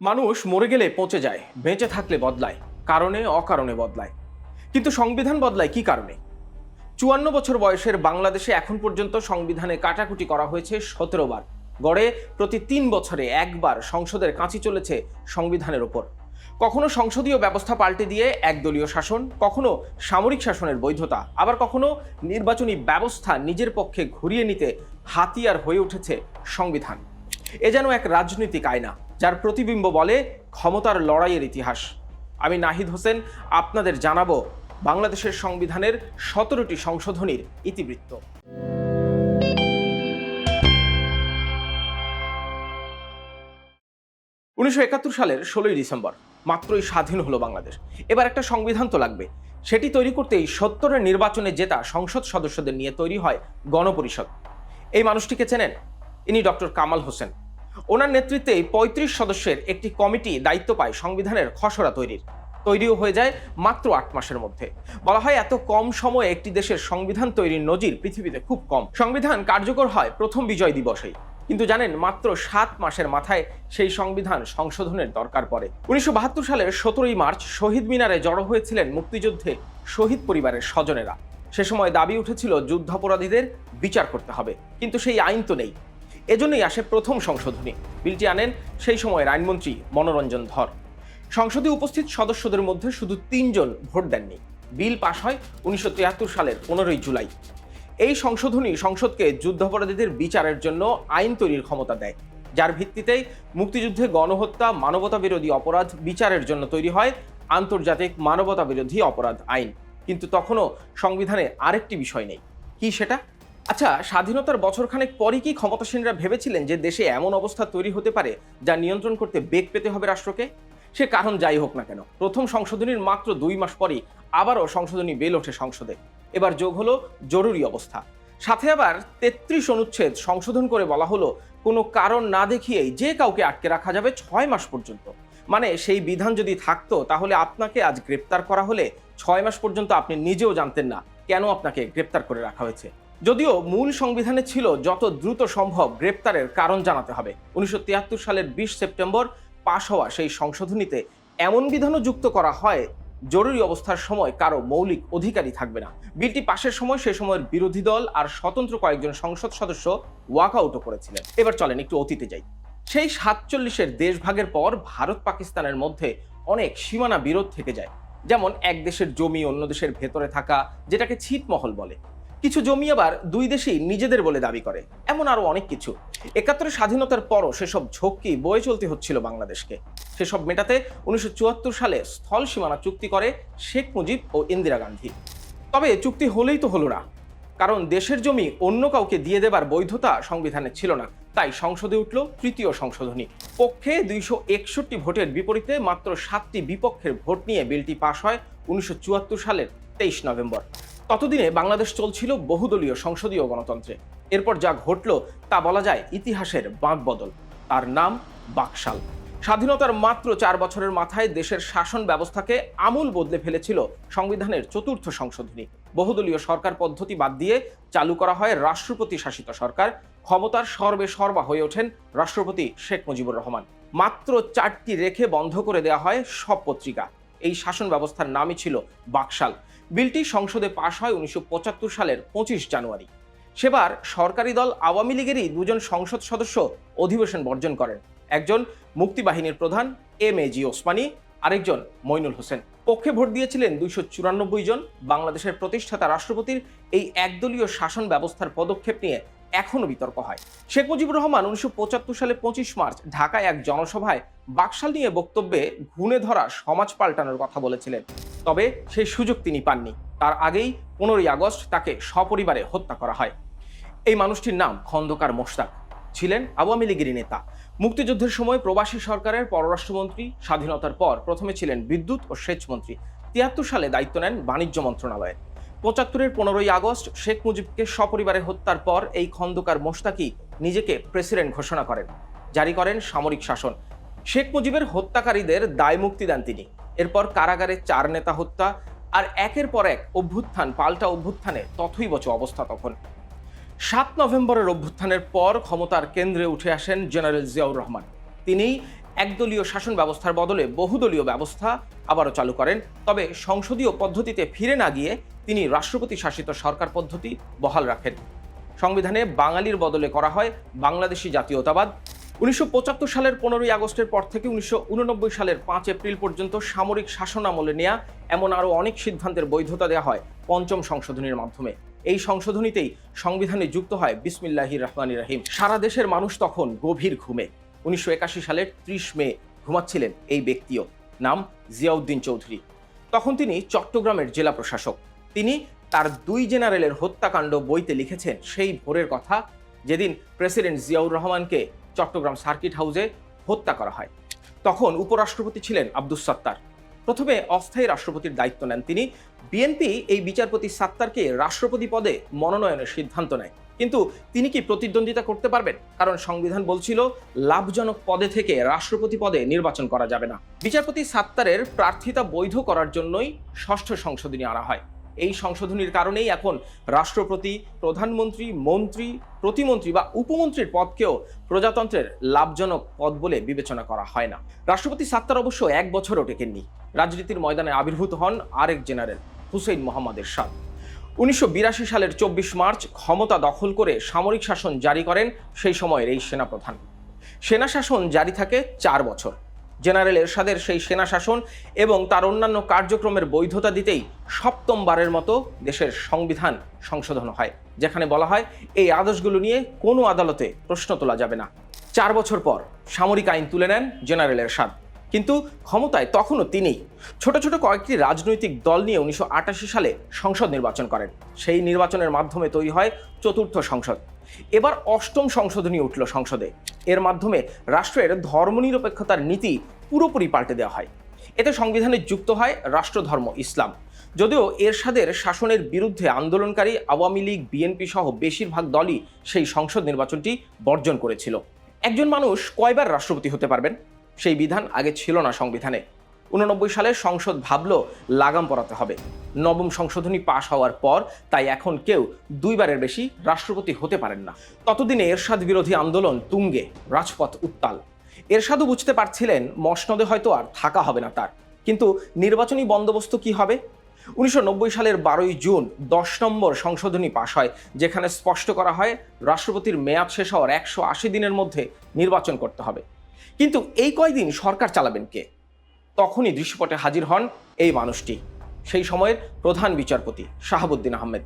মানুষ মরে গেলে পচে যায়, বেঁচে থাকলে বদলায়, কারণে অকারণে বদলায়। কিন্তু সংবিধান বদলায় কি কারণে? চুয়ান্ন বছর বয়সের বাংলাদেশে এখন পর্যন্ত সংবিধানে কাটাকুটি করা হয়েছে সতেরো বার। গড়ে প্রতি তিন বছরে একবার সংসদের কাঁচি চলেছে সংবিধানের ওপর। কখনো সংসদীয় ব্যবস্থা পাল্টে দিয়ে একদলীয় শাসন, কখনো সামরিক শাসনের বৈধতা, আবার কখনো নির্বাচনী ব্যবস্থা নিজের পক্ষে ঘুরিয়ে নিতে হাতিয়ার হয়ে উঠেছে সংবিধান। এ যেন এক রাজনৈতিক আয়না। যার প্রতিবিম্ব বলে ক্ষমতার লড়াইয়ের ইতিহাস। আমি নাহিদ হোসেন, আপনাদের জানাব বাংলাদেশের সংবিধানের সতেরোটি সংশোধনীর ইতিবৃত্ত। উনিশশো একাত্তর সালের ষোলোই ডিসেম্বর, মাত্রই স্বাধীন হলো বাংলাদেশ। এবার একটা সংবিধান তো লাগবে। সেটি তৈরি করতেই সত্তরের নির্বাচনে জেতা সংসদ সদস্যদের নিয়ে তৈরি হয় গণপরিষদ। এই মানুষটিকে চেনেন? ইনি ডক্টর কামাল হোসেন। ওনার নেতৃত্বে পঁয়ত্রিশ সদস্যের একটি কমিটি দায়িত্ব পায় সংবিধানের খসড়া তৈরির। তৈরিও হয়ে যায় মাত্র আট মাসের মধ্যে। বলা হয়, এত কম সময়ে একটি দেশের সংবিধান তৈরির নজির পৃথিবীতে খুব কম। সংবিধান কার্যকর হয় প্রথম বিজয় দিবসেই। কিন্তু জানেন, মাত্র সাত মাসের মাথায় সেই সংবিধান সংশোধনের দরকার পড়ে। উনিশশো বাহাত্তর সালের সতেরোই মার্চ শহীদ মিনারে জড়ো হয়েছিলেন মুক্তিযুদ্ধে শহীদ পরিবারের স্বজনেরা। সে সময় দাবি উঠেছিল, যুদ্ধাপরাধীদের বিচার করতে হবে। কিন্তু সেই আইন তো নেই। এজন্যই আসে প্রথম সংশোধনী। বিলটি আনেন সেই সময়ের আইনমন্ত্রী মনোরঞ্জন ধর। সংসদে উপস্থিত সদস্যদের মধ্যে শুধু তিনজন ভোট দেননি। বিল পাশ হয় উনিশশো সালের পনেরোই জুলাই। এই সংশোধনী সংসদকে যুদ্ধাপরাধীদের বিচারের জন্য আইন তৈরির ক্ষমতা দেয়। যার ভিত্তিতেই মুক্তিযুদ্ধে গণহত্যা মানবতা বিরোধী অপরাধ বিচারের জন্য তৈরি হয় আন্তর্জাতিক মানবতা বিরোধী অপরাধ আইন। কিন্তু তখনও সংবিধানে আরেকটি বিষয় নেই। কি সেটা? আচ্ছা স্বাধীনতার বছরখানেক পরই কি ক্ষমতাসীনরা ভেবেছিলেন যে দেশে এমন অবস্থা তৈরি হতে পারে যা নিয়ন্ত্রণ করতে বেগ পেতে হবে রাষ্ট্রকে? সে কারণ যাই হোক না কেন, প্রথম সংশোধনীর মাত্র দুই মাস পরই আবারও সংশোধনী বেল ওঠে সংসদে। এবার যোগ হলো জরুরি অবস্থা। সাথে আবার তেত্রিশ অনুচ্ছেদ সংশোধন করে বলা হলো, কোনো কারণ না দেখিয়েই যে কাউকে আটকে রাখা যাবে ছয় মাস পর্যন্ত। মানে সেই বিধান যদি থাকতো, তাহলে আপনাকে আজ গ্রেপ্তার করা হলে ছয় মাস পর্যন্ত আপনি নিজেও জানতেন না কেন আপনাকে গ্রেপ্তার করে রাখা হয়েছে। যদিও মূল সংবিধানে ছিল যত দ্রুত সম্ভব গ্রেপ্তারের কারণ জানাতে হবে। উনিশশো তিয়াত্তর সালের বিশ সেপ্টেম্বর পাশ হওয়া সেই সংশোধনীতে এমন বিধানও যুক্ত করা হয়, জরুরি অবস্থার সময় কারও মৌলিক অধিকারই থাকবে না। বিলটি পাশের সময়, সে সময়ের বিরোধী দল আর স্বতন্ত্র কয়েকজন সংসদ সদস্য ওয়াক আউটও করেছিলেন। এবার চলেন একটু অতীতে যাই। সেই সাতচল্লিশের দেশভাগের পর ভারত পাকিস্তানের মধ্যে অনেক সীমানা বিরোধ থেকে যায়। যেমন এক দেশের জমি অন্য দেশের ভেতরে থাকা, যেটাকে ছিটমহল বলে। কিছু জমি আবার দুই দেশেই নিজেদের বলে দাবি করে। এমন আরও অনেক কিছু। একাত্তরের স্বাধীনতার পরও সেসব ঝক্কি বয়ে চলতে হচ্ছিল বাংলাদেশকে। সেসব মেটাতে উনিশশো সালে স্থল সীমানা চুক্তি করে শেখ মুজিব ও ইন্দিরা গান্ধী। তবে চুক্তি হলেই তো হলো না। কারণ দেশের জমি অন্য কাউকে দিয়ে দেবার বৈধতা সংবিধানে ছিল না। তাই সংসদে উঠল তৃতীয় সংশোধনী। পক্ষে দুইশো একষট্টি ভোটের বিপরীতে মাত্র সাতটি বিপক্ষের ভোট নিয়ে বিলটি পাশ হয় উনিশশো চুয়াত্তর সালের তেইশ নভেম্বর। ততদিনে বাংলাদেশ চলছিল বহুদলীয় সংসদীয় গণতন্ত্রে। এরপর যা ঘটল তা বলা যায় ইতিহাসের বাঁক বদল তার নাম বাকশাল। স্বাধীনতার মাত্র চার বছরের মাথায় দেশের শাসন ব্যবস্থাকে আমূল বদলে ফেলেছিল সংবিধানের চতুর্থ সংশোধনী। বহুদলীয় সরকার পদ্ধতি বাদ দিয়ে চালু করা হয় রাষ্ট্রপতি শাসিত সরকার। ক্ষমতার সর্বে সর্বা হয়ে ওঠেন রাষ্ট্রপতি শেখ মুজিবুর রহমান। মাত্র চারটি রেখে বন্ধ করে দেওয়া হয় সব পত্রিকা। এই শাসন ব্যবস্থার নামই ছিল বাকশাল। বিলটি সংসদে পাশ হয় উনিশশো পঁচাত্তর সালের পঁচিশ জানুয়ারি। সেবার সরকারি দল আওয়ামী লীগেরই দুজন সংসদ সদস্য অধিবেশন বর্জন করেন। একজন মুক্তিবাহিনীর প্রধান, এম এ জি ওসমানী, আরেকজন মইনুল হোসেন। পক্ষে ভোট দিয়েছিলেন দুইশো চুরানব্বই জন বাংলাদেশের প্রতিষ্ঠাতা রাষ্ট্রপতির এই একদলীয় শাসন ব্যবস্থার পদক্ষেপ নিয়ে এখনও বিতর্ক হয়। শেখ মুজিবুর রহমান উনিশশো পঁচাত্তর সালে পঁচিশ মার্চ ঢাকায় এক জনসভায় বাকশাল নিয়ে বক্তব্যে ঘুণে ধরা সমাজ পাল্টানোর কথা বলেছিলেন। তবে সেই সুযোগ তিনি পাননি। তার আগেই পনেরোই আগস্ট তাকে সপরিবারে হত্যা করা হয়। এই মানুষটির নাম খন্দকার মোশতাক। ছিলেন আওয়ামী লীগের নেতা। মুক্তিযুদ্ধের সময় প্রবাসী সরকারের পররাষ্ট্রমন্ত্রী, স্বাধীনতার পর প্রথমে ছিলেন বিদ্যুৎ ও সেচ মন্ত্রী। তিয়াত্তর সালে দায়িত্ব নেন বাণিজ্য মন্ত্রণালয়ে। পঁচাত্তরের পনেরোই আগস্ট শেখ মুজিবকে সপরিবারে হত্যার পর এই খন্দকার মোশতাকি নিজেকে প্রেসিডেন্ট ঘোষণা করেন। জারি করেন সামরিক শাসন। শেখ মুজিবের হত্যাকারীদের দায় মুক্তি দেন তিনি। এরপর কারাগারে চার নেতা হত্যা আর একের পর এক অভ্যুত্থান, পাল্টা অভ্যুত্থানে তথই তথৈবচ অবস্থা তখন। সাত নভেম্বরের অভ্যুত্থানের পর ক্ষমতার কেন্দ্রে উঠে আসেন জেনারেল জিয়াউর রহমান। তিনিই একদলীয় শাসন ব্যবস্থার বদলে বহুদলীয় ব্যবস্থা আবারও চালু করেন। তবে সংসদীয় পদ্ধতিতে ফিরে না গিয়ে তিনি রাষ্ট্রপতি শাসিত সরকার পদ্ধতি বহাল রাখেন। সংবিধানে বাঙালির বদলে করা হয় বাংলাদেশি জাতীয়তাবাদ উনিশশো পঁচাত্তর সালের পনেরোই আগস্টের পর থেকে উনিশশো উননব্বই সালের পাঁচ এপ্রিল পর্যন্ত সামরিক শাসন আমলে নেয়া এমন আরও অনেক সিদ্ধান্তের বৈধতা দেওয়া হয় পঞ্চম সংশোধনীর মাধ্যমে। এই সংশোধনীতেই সংবিধানে যুক্ত হয় বিসমিল্লাহির রহমান রাহিম। সারা দেশের মানুষ তখন গভীর ঘুমে। উনিশশো সালের ত্রিশ মে ঘুমাচ্ছিলেন এই ব্যক্তিও। নাম জিয়াউদ্দিন চৌধুরী। তখন তিনি চট্টগ্রামের জেলা প্রশাসক। তিনি তার দুই জেনারেলের হত্যাকাণ্ড বইতে লিখেছেন সেই ভোরের কথা যেদিন প্রেসিডেন্ট জিয়াউর রহমানকে চট্টগ্রাম সার্কিট হাউসে হত্যা করা হয়। তখন উপরাষ্ট্রপতি ছিলেন আব্দুস সাত্তার। প্রথমে অস্থায়ী রাষ্ট্রপতির দায়িত্ব নেন তিনি। বিএনপি এই বিচারপতি সাত্তারকে রাষ্ট্রপতি পদে মনোনয়নের সিদ্ধান্ত নেয়। কিন্তু তিনি কি প্রতিদ্বন্দ্বিতা করতে পারবেন? কারণ সংবিধান বলছিল, লাভজনক পদে থেকে রাষ্ট্রপতি পদে নির্বাচন করা যাবে না। বিচারপতি সাত্তারের প্রার্থিতা বৈধ করার জন্যই ষষ্ঠ সংশোধনী আনা হয়। এই সংশোধনীর কারণেই এখন রাষ্ট্রপতি, প্রধানমন্ত্রী, মন্ত্রী, প্রতিমন্ত্রী বা উপমন্ত্রীর পদকেও প্রজাতন্ত্রের লাভজনক পদ বলে বিবেচনা করা হয় না। রাষ্ট্রপতি সাত্তার অবশ্য এক বছরও টেকেননি। রাজনীতির ময়দানে আবির্ভূত হন আরেক জেনারেল, হুসেইন মোহাম্মদ এরশাদ। উনিশশো বিরাশি সালের চব্বিশ মার্চ ক্ষমতা দখল করে সামরিক শাসন জারি করেন সেই সময়ের এই সেনাপ্রধান। সেনা শাসন জারি থাকে চার বছর। জেনারেল এরশাদের সেই সেনা শাসন এবং তার অন্যান্য কার্যক্রমের বৈধতা দিতেই সপ্তমবারের মতো দেশের সংবিধান সংশোধন হয়, যেখানে বলা হয় এই আদেশগুলো নিয়ে কোনো আদালতে প্রশ্ন তোলা যাবে না। চার বছর পর সামরিক আইন তুলে নেন জেনারেল এরশাদ কিন্তু ক্ষমতায় তখনও তিনি। ছোট ছোট কয়েকটি রাজনৈতিক দল নিয়ে উনিশশো আটাশি সালে সংসদ নির্বাচন করেন। সেই নির্বাচনের মাধ্যমে তৈরি হয় চতুর্থ সংসদ। এবার অষ্টম সংশোধনী উঠল সংসদে। এর মাধ্যমে রাষ্ট্রের ধর্মনিরপেক্ষতার নীতি পুরোপুরি পাল্টে দেওয়া হয়। এতে সংবিধানে যুক্ত হয় রাষ্ট্রধর্ম ইসলাম। যদিও এরশাদের শাসনের বিরুদ্ধে আন্দোলনকারী আওয়ামী লীগ, বিএনপি সহ বেশিরভাগ দলই সেই সংসদ নির্বাচনটি বর্জন করেছিল। একজন মানুষ কয়বার রাষ্ট্রপতি হতে পারবেন? সেই বিধান আগে ছিল না সংবিধানে। উননব্বই সালে সংসদ ভাবল লাগাম পড়াতে হবে। নবম সংশোধনী পাশ হওয়ার পর তাই এখন কেউ দুইবারের বেশি রাষ্ট্রপতি হতে পারেন না। ততদিনে এরশাদ বিরোধী আন্দোলন তুঙ্গে, রাজপথ উত্তাল। এরশাদও বুঝতে পারছিলেন মসনদে হয়তো আর থাকা হবে না তার। কিন্তু নির্বাচনী বন্দোবস্ত কি হবে? উনিশশো নব্বই সালের বারোই জুন দশ নম্বর সংশোধনী পাশ হয়, যেখানে স্পষ্ট করা হয় রাষ্ট্রপতির মেয়াদ শেষ হওয়ার একশো আশি দিনের মধ্যে নির্বাচন করতে হবে। কিন্তু এই কয়দিন সরকার চালাবেন কে? তখনই দৃশ্যপটে হাজির হন এই মানুষটি, সেই সময়ের প্রধান বিচারপতি শাহাবুদ্দিন আহমেদ।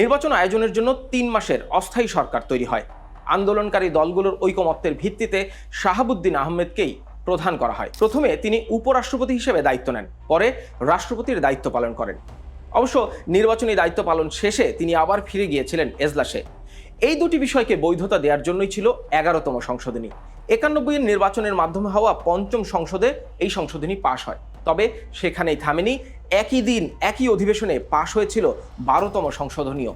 নির্বাচন আয়োজনের জন্য তিন মাসের অস্থায়ী সরকার তৈরি হয়। আন্দোলনকারী দলগুলোর ঐকমত্যের ভিত্তিতে শাহাবুদ্দিন আহমেদকেই প্রধান করা হয়। প্রথমে তিনি উপরাষ্ট্রপতি হিসেবে দায়িত্ব নেন, পরে রাষ্ট্রপতির দায়িত্ব পালন করেন। অবশ্য নির্বাচনী দায়িত্ব পালন শেষে তিনি আবার ফিরে গিয়েছিলেন এজলাসে। এই দুটি বিষয়কে বৈধতা দেওয়ার জন্যই ছিল এগারোতম সংশোধনী। একানব্বই এর নির্বাচনের মাধ্যমে হওয়া পঞ্চম সংসদে এই সংশোধনী পাশ হয়। তবে সেখানেই থামেনি, একই দিন, একই অধিবেশনে পাশ হয়েছিল বারোতম সংশোধনীয়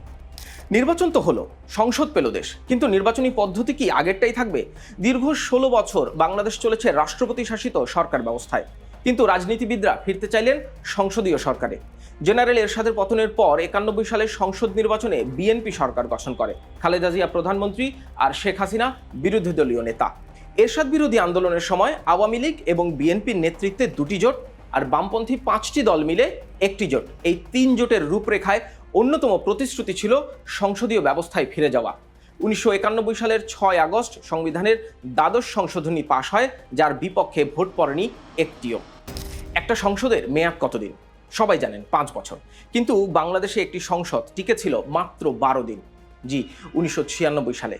নির্বাচন তো হলো, সংসদ পেল দেশ। কিন্তু নির্বাচনী পদ্ধতি কি আগেরটাই থাকবে? দীর্ঘ ষোলো বছর বাংলাদেশ চলেছে রাষ্ট্রপতি শাসিত সরকার ব্যবস্থায়। কিন্তু রাজনীতিবিদরা ফিরতে চাইলেন সংসদীয় সরকারে। জেনারেল এরশাদের পতনের পর একানব্বই সালে সংসদ নির্বাচনে বিএনপি সরকার গঠন করে। খালেদা জিয়া প্রধানমন্ত্রী আর শেখ হাসিনা বিরোধী দলীয় নেতা। এরশাদ বিরোধী আন্দোলনের সময় আওয়ামী লীগ এবং বিএনপির নেতৃত্বে দুটি জোট আর বামপন্থী পাঁচটি দল মিলে একটি জোট। এই তিন জোটের রূপরেখায় অন্যতম প্রতিশ্রুতি ছিল সংসদীয় ব্যবস্থায় ফিরে যাওয়া। উনিশশো একানব্বই সালের ছয় আগস্ট সংবিধানের দ্বাদশ সংশোধনী পাশ হয়, যার বিপক্ষে ভোট পড়েনি একটিও। একটা সংসদের মেয়াদ কতদিন? সবাই জানেন, পাঁচ বছর। কিন্তু বাংলাদেশে একটি সংসদ টিকেছিল মাত্র বারো দিন। জি, উনিশশো ছিয়ানব্বই সালে।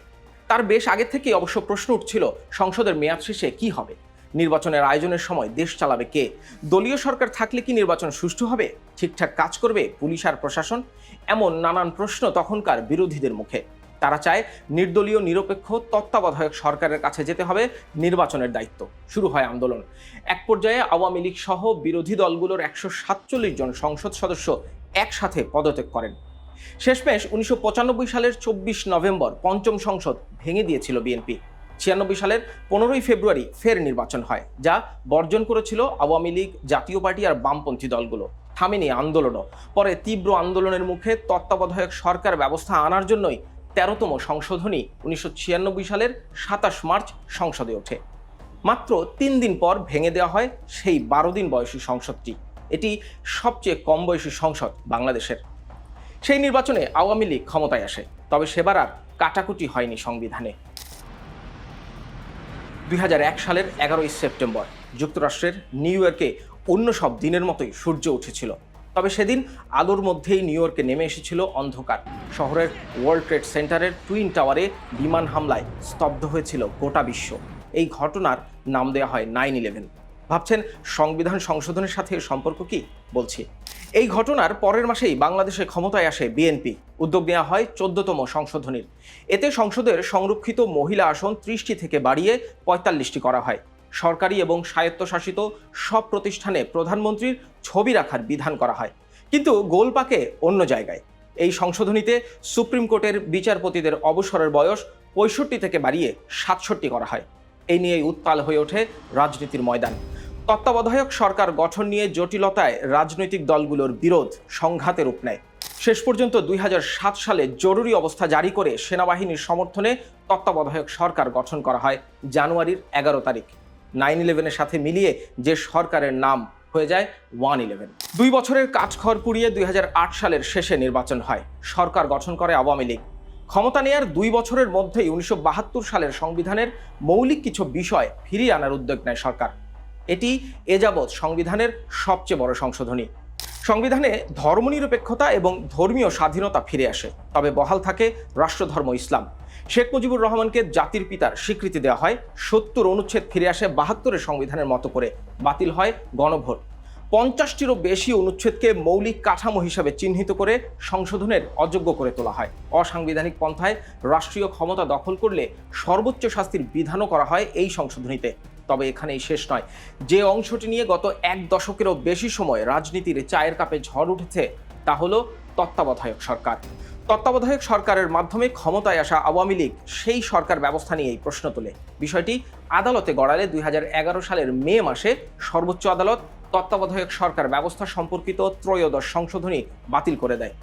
তার বেশ আগে থেকেই অবশ্য প্রশ্ন উঠছিল, সংসদের মেয়াদ শেষে কি হবে? নির্বাচনের আয়োজনের সময় দেশ চালাবে কে? দলীয় সরকার থাকলে কি নির্বাচন সুষ্ঠু হবে? ঠিকঠাক কাজ করবে পুলিশ আর প্রশাসন? এমন নানান প্রশ্ন তখনকার বিরোধীদের মুখে। তারা চায় নির্দলীয়, নিরপেক্ষ, তত্ত্বাবধায়ক সরকারের কাছে যেতে হবে নির্বাচনের দায়িত্ব। শুরু হয় আন্দোলন। এক পর্যায়ে আওয়ামী লীগ সহ বিরোধী দলগুলোর একশো সাতচল্লিশ জন সংসদ সদস্য একসাথে পদত্যাগ করেন। শেষমেশ উনিশশো পঁচানব্বই সালের চব্বিশ নভেম্বর পঞ্চম সংসদ ভেঙে দিয়েছিল বিএনপি। ছিয়ানব্বই সালের পনেরোই ফেব্রুয়ারি ফের নির্বাচন হয়, যা বর্জন করেছিল আওয়ামী লীগ, জাতীয় পার্টি আর বামপন্থী দলগুলো। থামেনি আন্দোলনও। পরে তীব্র আন্দোলনের মুখে তত্ত্বাবধায়ক সরকার ব্যবস্থা আনার জন্যই তেরোতম সংশোধনী উনিশশো ছিয়ানব্বই সালের সাতাশ মার্চ সংসদে ওঠে। মাত্র তিন দিন পর ভেঙে দেওয়া হয় সেই বারো দিন বয়সী সংসদটি। এটি সবচেয়ে কম বয়সী সংসদ বাংলাদেশের। সেই নির্বাচনে আওয়ামী লীগ ক্ষমতায় আসে, তবে সেবার আর কাটাকুটি হয়নি সংবিধানে। দুই হাজার এক সালের এগারোই সেপ্টেম্বর, যুক্তরাষ্ট্রের নিউ ইয়র্কে অন্য সব দিনের মতোই সূর্য উঠেছিল। তবে সেদিন আলোর মধ্যেই নিউ ইয়র্কে নেমে এসেছিল অন্ধকার। শহরের ওয়ার্ল্ড ট্রেড সেন্টারের টুইন টাওয়ারে বিমান হামলায় স্তব্ধ হয়েছিল গোটা বিশ্ব। এই ঘটনার নাম দেওয়া হয় নাইন ইলেভেন। ভাবছেন সংবিধান সংশোধনের সাথে সম্পর্ক কি? বলছি। এই ঘটনার পরের মাসেই বাংলাদেশে ক্ষমতায় আসে বিএনপি। উদ্যোগ নেওয়া হয় চোদ্দতম সংশোধনীর। এতে সংসদের সংরক্ষিত মহিলা আসন ত্রিশটি থেকে বাড়িয়ে পঁয়তাল্লিশটি করা হয়। সরকারি এবং স্বায়ত্তশাসিত সব প্রতিষ্ঠানে প্রধানমন্ত্রীর ছবি রাখার বিধান করা হয়। কিন্তু গোলপাকে অন্য জায়গায়। এই সংশোধনীতে সুপ্রিম কোর্টের বিচারপতিদের অবসরের বয়স পঁয়ষট্টি থেকে বাড়িয়ে সাতষট্টি করা হয়। এই নিয়েই উত্তাল হয়ে ওঠে রাজনীতির ময়দান। তত্ত্বাবধায়ক সরকার গঠন নিয়ে জটিলতায় রাজনৈতিক দলগুলোর বিরোধ সংঘাতের রূপ নেয়। শেষ পর্যন্ত দুই হাজার সাত সালে জরুরি অবস্থা জারি করে সেনাবাহিনীর সমর্থনে তত্ত্বাবধায়ক সরকার গঠন করা হয় জানুয়ারির এগারো তারিখ। নাইন ইলেভেনের সাথে মিলিয়ে যে সরকারের নাম হয়ে যায় ওয়ান ইলেভেন। দুই বছরের কাজখড় পুড়িয়ে দুই হাজার আট সালের শেষে নির্বাচন হয়। সরকার গঠন করে আওয়ামী লীগ। ক্ষমতা নেয়ার দুই বছরের মধ্যেই উনিশশো বাহাত্তর সালের সংবিধানের মৌলিক কিছু বিষয় ফিরিয়ে আনার উদ্যোগ নেয় সরকার। এটি এ যাবৎ সংবিধানের সবচেয়ে বড় সংশোধনী। সংবিধানে ধর্মনিরপেক্ষতা এবং ধর্মীয় স্বাধীনতা ফিরে আসে। তবে বহাল থাকে রাষ্ট্রধর্ম ইসলাম। শেখ মুজিবুর রহমানকে জাতির পিতার স্বীকৃতি দেওয়া হয়। সত্তর অনুচ্ছেদ ফিরে আসে বাহাত্তরের সংবিধানের মতো করে। বাতিল হয় গণভোট। পঞ্চাশটিরও বেশি অনুচ্ছেদকে মৌলিক কাঠামো হিসাবে চিহ্নিত করে সংশোধনের অযোগ্য করে তোলা হয়। অসাংবিধানিক পন্থায় রাষ্ট্রীয় ক্ষমতা দখল করলে সর্বোচ্চ শাস্তির বিধানও করা হয় এই সংশোধনীতে। তবে এখানেই শেষ নয়। যে অংশটি নিয়ে গত এক দশকেরও বেশি সময় রাজনীতির চায়ের কাপে ঝড় উঠেছে, তা হলো তত্ত্বাবধায়ক সরকার। তত্ত্বাবধায়ক সরকারের মাধ্যমে ক্ষমতায় আসা আওয়ামী লীগ সেই সরকার ব্যবস্থা নিয়েই প্রশ্ন তোলে। বিষয়টি আদালতে গড়ালে দুই হাজার এগারো সালের মে মাসে সর্বোচ্চ আদালত তত্ত্বাবধায়ক সরকার ব্যবস্থা সম্পর্কিত ত্রয়োদশ সংশোধনী বাতিল করে দেয়।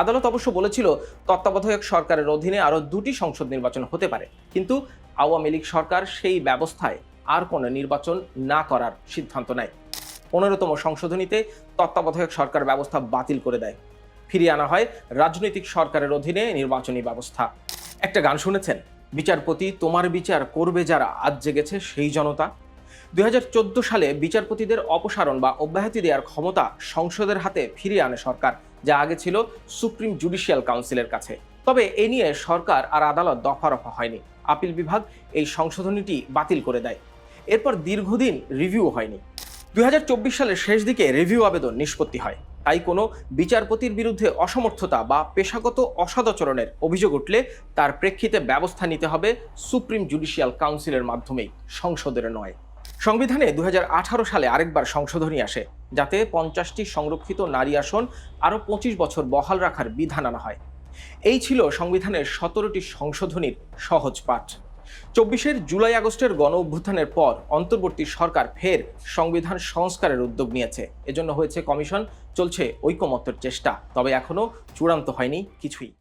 আদালত অবশ্য বলেছিল, তত্ত্বাবধায়ক সরকারের অধীনে আরও দুটি সংসদ নির্বাচন হতে পারে। কিন্তু আওয়ামী লীগ সরকার সেই ব্যবস্থায় আর কোনো নির্বাচন না করার সিদ্ধান্ত নেয়। পনেরোতম সংশোধনীতে তত্ত্বাবধায়ক সরকার ব্যবস্থা বাতিল করে দেয়। ফিরিয়ে আনা হয় রাজনৈতিক সরকারের অধীনে নির্বাচনী ব্যবস্থা। একটা গান শুনেছেন? বিচারপতি তোমার বিচার করবে যারা, আজ জেগেছে সেই জনতা। দুই হাজার চোদ্দ সালে বিচারপতিদের অপসারণ বা অব্যাহতি দেওয়ার ক্ষমতা সংসদের হাতে ফিরিয়ে আনে সরকার, যা আগে ছিল সুপ্রিম জুডিশিয়াল কাউন্সিলের কাছে। তবে এ নিয়ে সরকার আর আদালত দফারফা হয়নি। আপিল বিভাগ এই সংশোধনীটি বাতিল করে দেয়। এরপর দীর্ঘদিন রিভিউ হয়নি। দুই সালের শেষ দিকে রিভিউ আবেদন নিষ্পত্তি হয়। তাই কোনো বিচারপতির বিরুদ্ধে অসমর্থতা বা পেশাগত অসদাচরণের অভিযোগ উঠলে তার প্রেক্ষিতে ব্যবস্থা নিতে হবে সুপ্রিম জুডিশিয়াল কাউন্সিলের মাধ্যমেই, সংসদের নয়। সংবিধানে দুই হাজার আঠারো সালে আরেকবার সংশোধনী আসে, যাতে পঞ্চাশটি সংরক্ষিত নারী আসন আরও পঁচিশ বছর বহাল রাখার বিধান আনা হয়। এই ছিল সংবিধানের সতেরোটি সংশোধনীর সহজ পাঠ। চব্বিশের জুলাই আগস্টের গণ অভ্যুত্থানের পর অন্তর্বর্তী সরকার ফের সংবিধান সংস্কারের উদ্যোগ নিয়েছে। এজন্য হয়েছে কমিশন, চলছে ঐকমত্যের চেষ্টা। তবে এখনও চূড়ান্ত হয়নি, কিছুই।